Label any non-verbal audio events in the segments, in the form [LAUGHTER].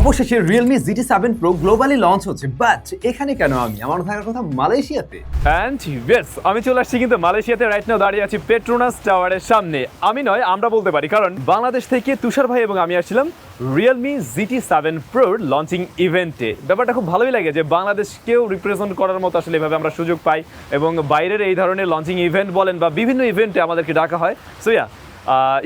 অবশেষে Realme GT seven pro globally launch হচ্ছে। But এখানে কেন আমি আমার থাকার কথা মালয়েশিয়াতে। অ্যান্ড ইয়েস আমি চলে আসছি কিন্তু মালয়েশিয়াতে রাইট নাও দাঁড়িয়ে আছি পেট্রোনাস টাওয়ারের সামনে। আমি নয়, আমরা বলতে পারি, কারণ বাংলাদেশ থেকে তুষার ভাই এবং আমি আসছিলাম রিয়েলমি জিটি সেভেন প্রোর লঞ্চিং ইভেন্টে ব্যাপারটা খুব ভালোই লাগে যে বাংলাদেশকেও রিপ্রেজেন্ট করার মতো আসলে এভাবে আমরা সুযোগ পাই এবং বাইরের এই ধরনের লঞ্চিং ইভেন্ট বলেন বা বিভিন্ন ইভেন্টে আমাদেরকে ডাকা হয়। সো ইয়া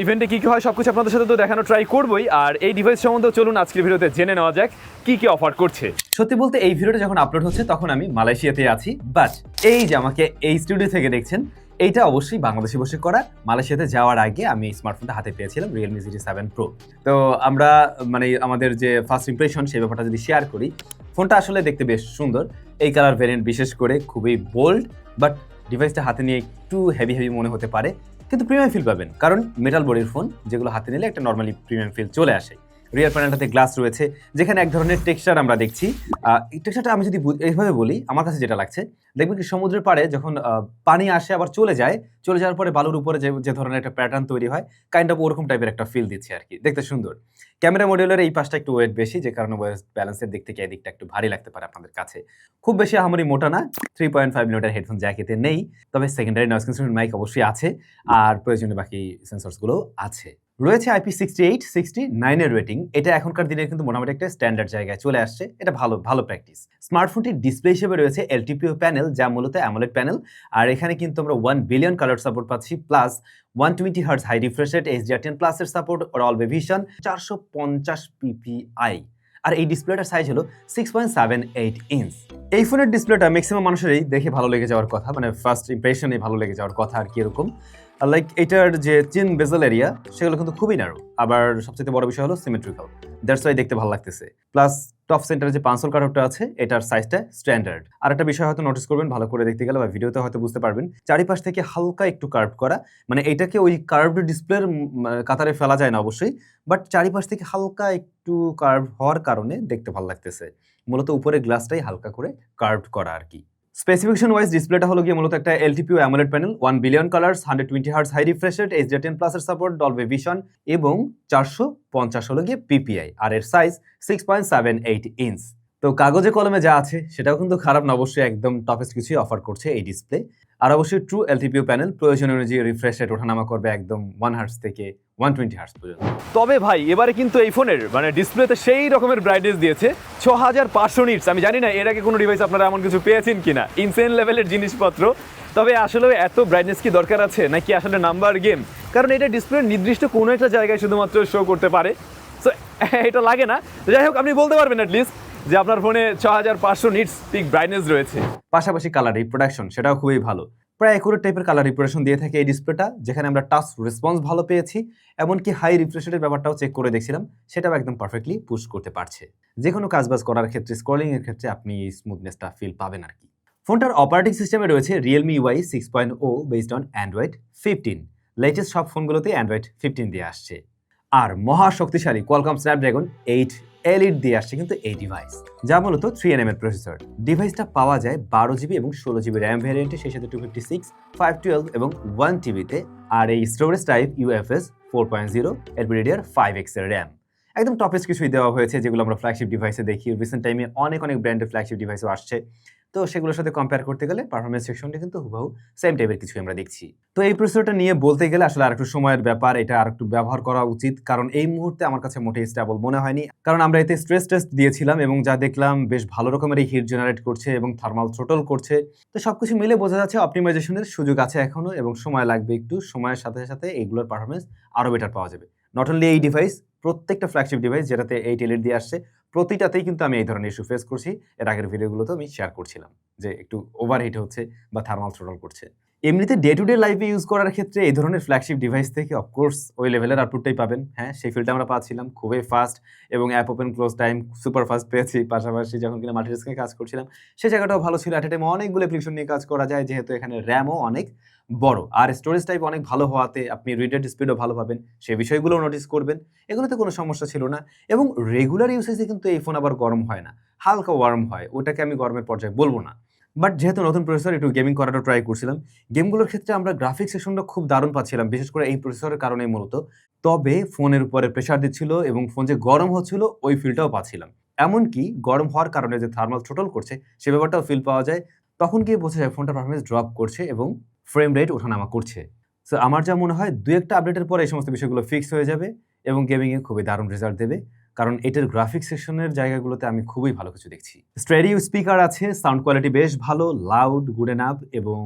ইভেন্টে কী কী হয় সব কিছু আপনাদের সাথে তো দেখানো ট্রাই করবোই। আর এই ডিভাইস সম্বন্ধেও চলুন আজকের ভিডিওতে জেনে নেওয়া যাক কী কী অফার করছে। সত্যি বলতে এই ভিডিওটা যখন আপলোড হচ্ছে, তখন আমি মালয়েশিয়াতে আছি। বাট এই যে আমাকে এই স্টুডিও থেকে দেখছেন, এইটা অবশ্যই বাংলাদেশে বসে করা। মালয়েশিয়াতে যাওয়ার আগে আমি স্মার্টফোনটা হাতে পেয়েছিলাম রিয়েলমি জিটি সেভেন প্রো তো আমরা মানে আমাদের যে ফার্স্ট ইমপ্রেশন সেই ব্যাপারটা যদি শেয়ার করি ফোনটা আসলে দেখতে বেশ সুন্দর। এই কালার ভ্যারিয়েন্ট বিশেষ করে খুবই বোল্ড বাট ডিভাইসটা হাতে নিয়ে একটু হেভি হেভি মনে হতে পারে। কিন্তু প্রিমিয়াম ফিল পাবেন। কারণ মেটাল বডির ফোন যেগুলো হাতে নিলে একটা নর্মালি প্রিমিয়াম ফিল চলে আসে। রিয়ার প্যানেলটাতে গ্লাস রয়েছে, যেখানে এক ধরনের টেক্সচার আমরা দেখছি। এই টেক্সচারটা আমি যদি এইভাবে বলি, আমার কাছে যেটা লাগছে, দেখবেন কি সমুদ্রের পাড়ে যখন পানি আসে, আবার চলে যায়, চলে যাওয়ার পরে বালুর উপরে যে যে ধরনের একটা প্যাটার্ন তৈরি হয় কাইন্ড অফ ওরকম টাইপের একটা ফিল দিচ্ছে আর কি। দেখতে সুন্দর। ক্যামেরা মডিউলের এই পাশটা একটু ওয়েট বেশি, যে কারণে ব্যালেন্সের দিক থেকে এদিকটা একটু ভারী লাগতে পারে আপনাদের কাছে। খুব বেশি আহামরি মোটা না three point five metre headphone জ্যাকেতে নেই, তবে সেকেন্ডারি নয়েজ ক্যান্সেলেশন মাইক অবশ্যই আছে, আর প্রয়োজনীয় বাকি সেন্সরসগুলো আছে। রয়েছে আইপি সিক্সটি এইট সিক্সটি নাইনের রেটিং এটা এখনকার দিনে কিন্তু মোটামুটি একটা স্ট্যান্ডার্ড জায়গায় চলে আসছে। এটা ভালো ভালো প্র্যাকটিস স্মার্টফোনটির ডিসপ্লে হিসেবে রয়েছে এলটিপিও প্যানেল যা মূলত অ্যামোলেড প্যানেল আর এখানে কিন্তু আমরা ওয়ান বিলিয়ন কালার সাপোর্ট পাচ্ছি plus one twenty hertz high refresh rate HDR ten প্লাসের সাপোর্ট অল ভিশন চারশো পঞ্চাশ পিপিআই আর এই ডিসপ্লেটার সাইজ হলো six point seven eight inch এই ফোনের ডিসপ্লেটা ম্যাক্সিমাম মানুষেরই দেখে ভালো লেগে যাওয়ার কথা মানে ফার্স্ট ইমপ্রেশনে ভালো লেগে যাওয়ার কথা আর কি এরকম। লাইক এটার যে চিন বেজেল এরিয়া সেগুলো কিন্তু খুবই নারো আবার সবচেয়ে বড় বিষয় হলো সিমেট্রিক্যাল দ্যাটস ওয়াই দেখতে ভালো লাগতেছে। প্লাস টপ সেন্টারে যে পাঁচশোল কাটআউটটা আছে, এটার সাইজটা স্ট্যান্ডার্ড আর একটা বিষয় হয়তো নোটিস করবেন, ভালো করে দেখতে গেলে বা ভিডিওতে হয়তো বুঝতে পারবেন। চারিপাশ থেকে হালকা একটু কার্ভ করা মানে এটাকে ওই কার্ভড ডিসপ্লের কাতারে ফেলা যায় না অবশ্যই বাট চারিপাশ থেকে হালকা একটু কার্ভ হওয়ার কারণে দেখতে ভালো লাগতেছে। মূলত উপরে গ্লাসটাই হালকা করে কার্ভ করা আর কি। স্পেসিফিকেশন ওয়াইজ ডিসপ্লেটা হলো গিয়ে মূলত একটা LTPO AMOLED panel one billion colours hundred twenty hertz high refresh rate H ten প্লাসের সাপোর্ট ডলবে ভিশন এবং চারশো পঞ্চাশ হলো গিয়ে পিপিআই আর এর size six point seven eight inch তো কাগজে কলমে যা আছে, সেটাও কিন্তু খারাপ না, অবশ্যই একদম টপেস্ট কিছুই অফার করছে এই ডিসপ্লে আর অবশ্যই ট্রু এলটিপিও প্যানেল প্রয়োজন অনুযায়ী রিফ্রেশ রেট ওঠানামা করবে একদম ওয়ান হার্স থেকে ওয়ান টোয়েন্টি হার্স পর্যন্ত। তবে ভাই এবারে কিন্তু এই ফোনের মানে ডিসপ্লেতে সেই রকমের ব্রাইটনেস দিয়েছে। ছ হাজার পাঁচশো নিটস আমি জানি না এর আগে কোনো ডিভাইস আপনারা এমন কিছু পেয়েছেন কিনা। ইনসেন লেভেলের জিনিসপত্র। তবে আসলে এত ব্রাইটনেস কি দরকার আছে নাকি আসলে নাম্বার গেম কারণ এটা ডিসপ্লে নির্দিষ্ট কোনো একটা জায়গায় শুধুমাত্র শো করতে পারে। সো [LAUGHS] এটা লাগে না। যাই হোক আপনি বলতে পারবেন অ্যাটলিস্ট যে আপনার ফোনে ছ হাজার পাঁচশো নিটস পিক ব্রাইটনেস রয়েছে। পাশাপাশি কালার রিপ্রোডাকশন সেটাও খুবই ভালো। প্রায় একুরেট টাইপের কালার রিপ্রেশন দিয়ে থাকে এই ডিসপ্লেটা যেখানে আমরা টাচ রেসপন্স ভালো পেয়েছি, এমনকি হাই রিফ্রেশের ব্যাপারটাও চেক করে দেখছিলাম, সেটাও একদম পারফেক্টলি পুশ করতে পারছে। যে কোনো কাজবাজ করার ক্ষেত্রে স্ক্রলিং এর ক্ষেত্রে আপনি এই স্মুথনেসটা ফিল পাবেন আর কি। ফোনটার অপারেটিং সিস্টেমে রয়েছে Realme Y six point O based on Android fifteen latest সব ফোনগুলোতে অ্যান্ড্রয়েড ফিফটিন দিয়ে আসছে। আর মহা শক্তিশালী কোয়ালকম স্ন্যাপড্রাগন এইট এলিট দিয়ে আসছে কিন্তু এই ডিভাইস যা মূলত থ্রি এন এম এর প্রসেসর ডিভাইসটা পাওয়া যায় বারো জিবি এবং ষোলো জিবি র্যাম ভ্যারিয়েন্টে সেই সাথে two fifty six five twelve এবং ওয়ান টিভিতে আর এই storage type UFS four point zero LPDDR five এক্সের র্যাম একদম টপেস কিছুই দেওয়া হয়েছে, যেগুলো আমরা ফ্ল্যাগশিপ ডিভাইসে দেখি। রিসেন্ট টাইমে অনেক অনেক ব্র্যান্ডের ফ্ল্যাগশিপ ডিভাইসও আসছে। তো সেগুলোর সাথে কম্পেয়ার করতে গেলে পারফরমেন্স সেকশনটা কিন্তু হুবহু সেম টাইপের কিছু আমরা দেখছি। তো এই প্রসেসরটা নিয়ে বলতে গেলে আসলে আরেকটু সময়ের ব্যাপার, এটা আরেকটু ব্যবহার করা উচিত। কারণ এই মুহূর্তে আমার কাছে মোটেই স্টেবল মনে হয়নি। কারণ আমরা এতে স্ট্রেস টেস্ট দিয়েছিলাম এবং যা দেখলাম বেশ ভালো রকমের এই হিট জেনারেট করছে এবং থার্মাল থ্রোটল করছে। তো সবকিছু মিলে বোঝা যাচ্ছে অপটিমাইজেশনের সুযোগ আছে এখনও এবং সময় লাগবে একটু। সময়ের সাথে সাথে এইগুলোর পারফরমেন্স আরও বেটার পাওয়া যাবে। নট অনলি এই ডিভাইস প্রত্যেকটা ফ্ল্যাগশিপ ডিভাইস যেটাতে এই টেলিট দিয়ে আসছে প্রতিটাতেই কিন্তু আমি এই ধরনের ইস্যু ফেস করছি। এর আগের ভিডিওগুলোতে আমি শেয়ার করছিলাম যে একটু ওভারহিট হচ্ছে বা থার্মাল থ্রোটল করছে। এমনিতে ডে টু ডে লাইফে ইউজ করার ক্ষেত্রে এই ধরনের ফ্ল্যাগশিপ ডিভাইস থেকে অফকোর্স ওই লেভেলের আউটপুটটাই পাবেন। হ্যাঁ সেই ফিল্ডটা আমরা পাচ্ছিলাম খুবই ফাস্ট এবং app open close time super fast পেয়েছি। পাশাপাশি যখন কিনা মাল্টিটাস্কিং কাজ করছিলাম সেই জায়গাটাও ভালো ছিল। অ্যাট এ টাইম অনেকগুলো অ্যাপ্লিকেশন নিয়ে কাজ করা যায়, যেহেতু এখানে র্যামও অনেক বড়। আর স্টোরেজ টাইপ অনেক ভালো হওয়াতে আপনি রিডেড স্পিডও ভালো পাবেন। সেই বিষয়গুলো নোটিস করবেন। এগুলোতে কোনো সমস্যা ছিল না এবং রেগুলার ইউসেজে কিন্তু এই ফোন আবার গরম হয় না। হালকা ওয়ার্ম হয়। ওটাকে আমি গরমের পর্যায়ে বলব না। বাট যেহেতু নতুন প্রসেসর একটু গেমিং করাটা ট্রাই করছিলাম। গেমগুলোর ক্ষেত্রে আমরা গ্রাফিক সেশনটা খুব দারুণ পাচ্ছিলাম, বিশেষ করে এই প্রসেসরের কারণে মূলত। তবে ফোনের উপরে প্রেশার দিচ্ছিল এবং ফোন যে গরম হচ্ছিল, ওই ফিলটাও পাচ্ছিলাম। এমনকি গরম হওয়ার কারণে যে থার্মাল থ্রোটল করছে, সে ব্যাপারটাও ফিল পাওয়া যায়। তখন গিয়ে বোঝা যায় ফোনটা পারফরমেন্স ড্রপ করছে এবং ফ্রেম রেট ওঠানামা করছে। সো আমার যা মনে হয় দু একটা আপডেটের পরে এই সমস্ত বিষয়গুলো ফিক্স হয়ে যাবে এবং গেমিংয়ে খুবই দারুণ রেজাল্ট দেবে। কারণ এটার গ্রাফিক সেকশনের জায়গাগুলোতে আমি খুবই ভালো কিছু দেখছি। স্টেরিও স্পিকার আছে সাউন্ড কোয়ালিটি বেশ ভালো লাউড গুড এন আপ এবং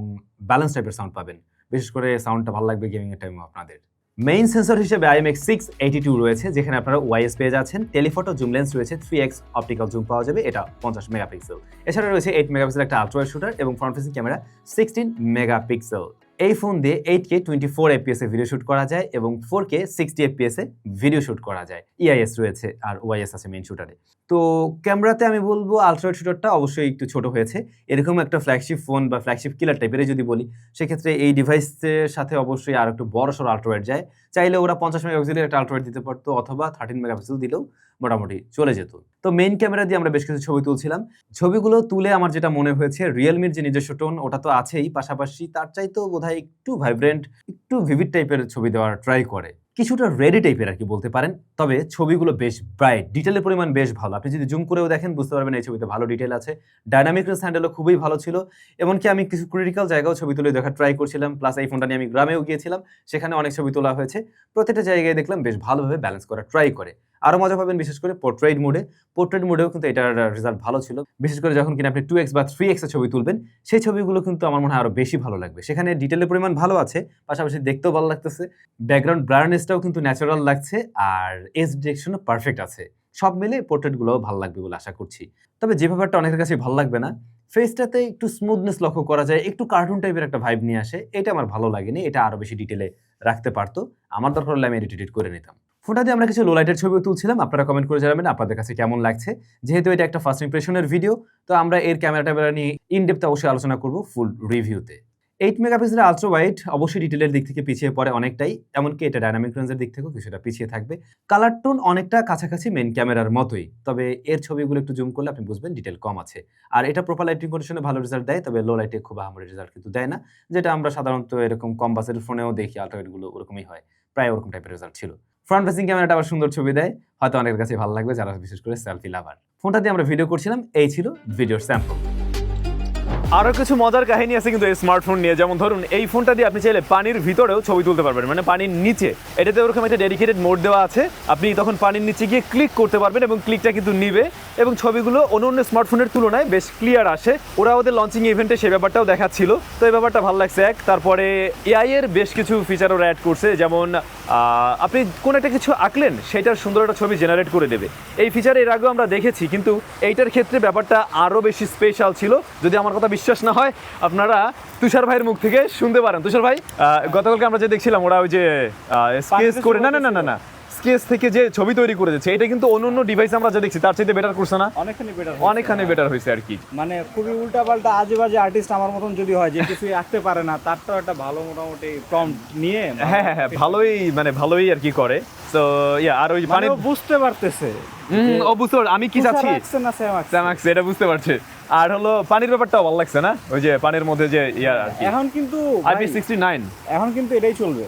ব্যালেন্স টাইপের সাউন্ড পাবেন। বিশেষ করে সাউন্ডটা ভালো লাগবে গেমিং এর টাইমে আপনাদের। মেইন সেন্সর হিসেবে আইএমএক্স সিক্স এইটি টু রয়েছে, যেখানে আপনারা ওয়াইএস পেয়ে যাচ্ছেন। টেলিফটো জুম লেন্স রয়েছে থ্রি এক্স অপটিক্যাল জুম পাওয়া যাবে, এটা পঞ্চাশ মেগাপিক্সেল এছাড়া রয়েছে এইট মেগাপিক্সেল একটা আলট্রা শুটার এবং front facing camera sixteen megapixel এই ফোন দিয়ে eight K twenty four FPS এ ভিডিও শুট করা যায় এবং ফোর কে সিক্সটি এপিএস এ ভিডিও শুট করা যায়। ইআইএস রয়েছে আর ওয়াইএস আছে মেইন শুটারে তো ক্যামেরাতে আমি বলব আলট্রা শুটারটা অবশ্যই একটু ছোট হয়েছে। এরকম একটা ফ্ল্যাগশিপ ফোন বা ফ্ল্যাগশিপ কিলার টাইপের যদি বলি, সেক্ষেত্রে এই ডিভাইসের সাথে অবশ্যই আর একটু বড় সড়ো আলট্রাওয়েড যায়। চাইলে ওরা পঞ্চাশ মেগাপিক্সেলের একটা আলট্রাওয়েড দিতে পারতো অথবা থার্টিন মেগাপিক্সেল দিলেও। মোটামুটি চলে যেত। তো মেইন ক্যামেরা দিয়ে আমরা বেশ কিছু ছবি তুলছিলাম। ছবিগুলো তুলে আমার যেটা মনে হয়েছে রিয়েলমির যে নিজস্ব টোন ওটা তো আছেই। পাশাপাশি তার চাইতেও বোধহয় একটু ভাইব্রেন্ট একটু ভিভিড টাইপের ছবি দেওয়ার ট্রাই করে। কিছুটা রেডি টাইপের আর কি বলতে পারেন। তবে ছবিগুলো বেশ ব্রাইট ডিটেলের পরিমাণ বেশ ভালো। আপনি যদি জুম করেও দেখেন, বুঝতে পারবেন এই ছবিতে ভালো ডিটেল আছে। ডাইনামিক রেঞ্জ হ্যান্ডেলও খুবই ভালো ছিল। এমনকি আমি কিছু ক্রিটিক্যাল জায়গাও ছবি তুলে দেখার ট্রাই করছিলাম। প্লাস এই ফোনটা নিয়ে আমি গ্রামেও গিয়েছিলাম। সেখানে অনেক ছবি তোলা হয়েছে। প্রত্যেকটা জায়গায় দেখলাম বেশ ভালোভাবে ব্যালেন্স করা ট্রাই করে। আরও মজা পাবেন, বিশেষ করে পোর্ট্রেট মোডে পোর্ট্রেট মোডেও কিন্তু এটার রেজাল্ট ভালো ছিল। বিশেষ করে যখন কিনা আপনি টু এক্স বা থ্রি এক্সের ছবি তুলবেন, সেই ছবিগুলো কিন্তু আমার মনে হয় আরও বেশি ভালো লাগবে। সেখানে ডিটেলের পরিমাণ ভালো আছে, পাশাপাশি দেখতেও ভালো লাগতেছে। ব্যাকগ্রাউন্ড ব্রাইটনেসটাও কিন্তু ন্যাচারাল লাগছে, আর এস ডিরেকশনও পারফেক্ট আছে। সব মিলে পোর্ট্রেটগুলোও ভালো লাগবে বলে আশা করছি। তবে যে ব্যাপারটা অনেকের কাছে ভালো লাগবে না ফেসটাতে একটু স্মুথনেস লক্ষ্য করা যায়, একটু কার্টুন টাইপের একটা ভাইব নিয়ে আসে, এটা আমার ভালো লাগেনি, এটা আরও বেশি ডিটেলে রাখতে পারতো। আমার দরকার হলে আমি এডিট এডিট করে নিতাম। ফোনটা দিয়ে আমরা কিছু লোলাইটের ছবিও তুলছিলাম। আপনারা কমেন্ট করে জানাবেন আপনাদের কাছে কেমন লাগছে। যেহেতু এটা একটা ফার্স্ট ইমপ্রেশনের ভিডিও তো আমরা এর ক্যামেরা ট্যামেরা নিয়ে ইন ডেপথে অবশ্যই আলোচনা করব ফুল রিভিউতে এইট মেগাপিক্সেলের আলট্রা ওয়াইড অবশ্যই ডিটেলের দিক থেকে পিছিয়ে পড়ে অনেকটাই, এমনকি এটা ডাইনামিক রেঞ্জের দিক থেকেও কিছুটা পিছিয়ে থাকবে। কালার টোন অনেকটা কাছাকাছি মেন ক্যামেরার মতোই, তবে এর ছবিগুলো একটু জুম করলে আপনি বুঝবেন ডিটেল কম আছে। আর এটা প্রপার লাইটিং কন্ডিশনে ভালো রেজাল্ট দেয়, তবে লো লাইটে খুব আহামরি রেজাল্ট কিন্তু দেয় না, যেটা আমরা সাধারণত এরকম কম বাজেটের ফোনেও দেখি আলট্রাওয়াইডগুলো ওরকমই হয়, প্রায় ওরকম টাইপের রেজাল্ট ছিল। ফ্রন্ট ফেসিং ক্যামেরাটা আবার সুন্দর ছবি দেয়। হয়তো অনেকের কাছে ভালো লাগবে, যারা বিশেষ করে সেলফি লাভার ফোনটা দিয়ে আমরা ভিডিও করছিলাম, এই ছিল ভিডিওর স্যাম্পল আরও কিছু মজার কাহিনী আছে কিন্তু এই স্মার্টফোন নিয়ে। যেমন ধরুন, এই ফোনটা দিয়ে আপনি চাইলে পানির ভিতরেও ছবি তুলতে পারবেন। মানে পানির নিচে। এটাতে ওরকম একটা ডেডিকেটেড মোড দেওয়া আছে। আপনি তখন পানির নিচে গিয়ে ক্লিক করতে পারবেন এবং ক্লিকটা কিন্তু নিবে এবং ছবিগুলো অন্য অন্য স্মার্টফোনের তুলনায় বেশ ক্লিয়ার আসে। ওরা ওদের লঞ্চিং ইভেন্টে সেই ব্যাপারটাও দেখাচ্ছিল। তো এই ব্যাপারটা ভালো লাগছে এক। তারপরে এআই এর বেশ কিছু ফিচার ওরা অ্যাড করছে। যেমন আপনি কোন একটা কিছু আঁকলেন, সেটার সুন্দর একটা ছবি জেনারেট করে দেবে। এই ফিচার এর আগেও আমরা দেখেছি, কিন্তু এইটার ক্ষেত্রে ব্যাপারটা আরও বেশি স্পেশাল ছিল। যদি আমার কথা বিশ্বাস না হয় আপনারা তুষার ভাইয়ের মুখ থেকে শুনতে পারেন। তুষার ভাই গতকালকে আমরা যে দেখছিলাম ওরা ওই যে স্কেচ করে না না না না না। স্কেচ থেকে যে ছবি তৈরি করে দিচ্ছে এটা কিন্তু অন্য অন্য ডিভাইস আমরা যা দেখছি তার চাইতে বেটার করছে না? অনেকখানি বেটার অনেকখানি বেটার হয়েছে আর কি। মানে খুবই উল্টা পাল্টা আজে বাজে আর্টিস্ট আমার মতন যদি হয় যে কিছুই আঁকতে পারে না তার তো একটা ভালো মোটামুটি প্রম্পট নিয়ে হ্যাঁ হ্যাঁ হ্যাঁ ভালোই মানে ভালোই আর কি করে। তো ইয়া আর ওই মানে বুঝতে পারতেছে। ও বুঝতে আমি কি চাচ্ছি? এটা বুঝতে পারছে। আর হলো পানির ব্যাপারটাও ভালো লাগছে না? ওই যে পানির মধ্যে যে ইয়া আর কি। এখন কিন্তু আইপি সিক্সটি নাইন এখন কিন্তু এটাই চলবে।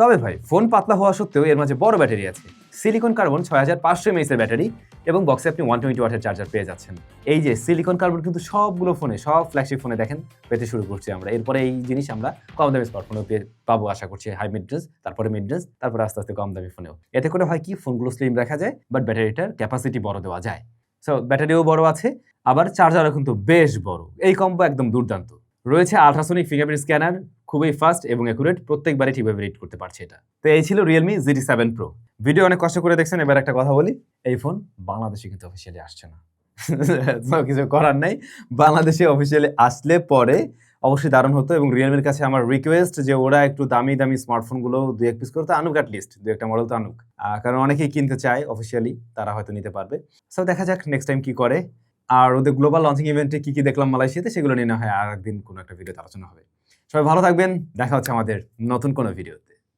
তবে ভাই ফোন পাতলা হওয়া সত্ত্বেও এর মাঝে বড় ব্যাটারি আছে। সিলিকন কার্বন ছয় হাজার পাঁচশো এমএসের ব্যাটারি এবং বক্সে আপনি ওয়ান টোয়েন্টি ওয়াটের চার্জার পেয়ে যাচ্ছেন। এই যে সিলিকন কার্বন কিন্তু সবগুলো ফোনে সব ফ্ল্যাগশিপ ফোনে দেখেন পেতে শুরু করছি আমরা। এরপরে এই জিনিস আমরা কম দামি স্মার্টফোনেও পেয়ে পাবো আশা করছি। হাই মিডরেঞ্জ তারপরে মিড মিডরেঞ্জ তারপরে আস্তে আস্তে কম দামি ফোনেও এতে করে হয় কি ফোনগুলো স্লিম রাখা যায় বাট ব্যাটারিটার ক্যাপাসিটি বড় দেওয়া যায়। সো ব্যাটারিও বড় আছে, আবার চার্জারও কিন্তু বেশ বড়। এই কম্বো একদম দুর্দান্ত। রয়েছে আলট্রাসনিক ফিঙ্গারপ্রিন্ট স্ক্যানার খুবই ফাস্ট এবং অ্যাকুরেট প্রত্যেকবারই ঠিকভাবে রিড করতে পারছে এটা। তো এই ছিল Realme GT seven pro video অনেক কষ্ট করে দেখছেন, এবার একটা কথা বলি। এই ফোন বাংলাদেশে কিন্তু অফিসিয়ালি আসছে না। [LAUGHS] কিছু করার নাই। বাংলাদেশে অফিসিয়ালি আসলে পরে অবশ্যই দারুণ হতো এবং রিয়েলমির কাছে আমার রিকোয়েস্ট যে ওরা একটু দামি দামি স্মার্টফোনগুলো দু এক পিস করে তো আনুক লিস্ট দু একটা মডেল তো আনুক। কারণ অনেকেই কিনতে চায় অফিসিয়ালি তারা হয়তো নিতে পারবে। সো দেখা যাক নেক্সট টাইম কি করে। আর ওদের গ্লোবাল লঞ্চিং ইভেন্টে কী কী দেখলাম মালয়েশিয়াতে সেগুলো নিয়ে না হয় আর একদিন কোনো একটা ভিডিওতে আলোচনা হবে। সবাই ভালো থাকবেন, দেখা হচ্ছে আমাদের নতুন কোনো ভিডিওতে